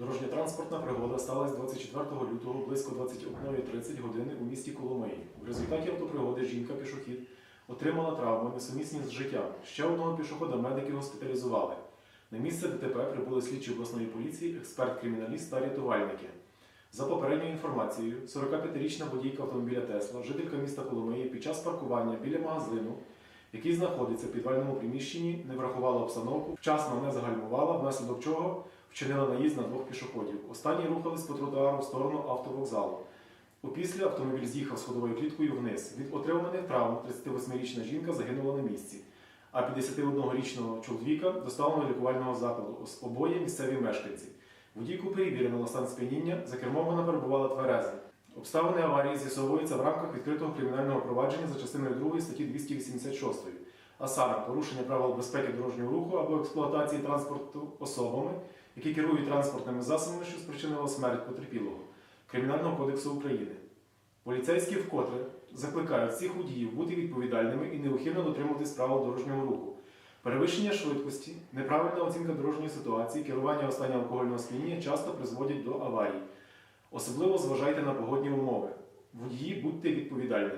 Дорожня транспортна пригода сталася 24 лютого близько 21.30 години у місті Коломиї. В результаті автопригоди жінка-пішохід отримала травму, несумісні з життям. Ще одного пішохода медики госпіталізували. На місце ДТП прибули слідчі обласної поліції, експерт-криміналіст та рятувальники. За попередньою інформацією, 45-річна водійка автомобіля Тесла, жителька міста Коломиї, під час паркування біля магазину, який знаходиться в підвальному приміщенні, не врахувала обстановку, вчасно не загальмувала, внаслідок чого вчинила наїзд на двох пішоходів. Останні рухались по тротуару в сторону автовокзалу. Опісля автомобіль з'їхав сходовою кліткою вниз. Від отриманих травм 38-річна жінка загинула на місці, а 51-річного чоловіка доставлено до лікувального закладу. Обоє місцеві мешканці. Водійку перевірено на стан сп'яніння, за кермом вона перебувала твереза. Обставини аварії з'ясовуються в рамках відкритого кримінального провадження за частиною 2 статті 286, а саме порушення правил безпеки дорожнього руху або експлуатації транспорту особами, які керують транспортними засобами, що спричинило смерть потерпілого Кримінального кодексу України. Поліцейські вкотре закликають всіх водіїв бути відповідальними і неухильно дотримуватись правил дорожнього руху. Перевищення швидкості, неправильна оцінка дорожньої ситуації, керування останнього алкогольного сп'яніння часто призводять до аварій. Особливо зважайте на погодні умови. Водії будьте відповідальними.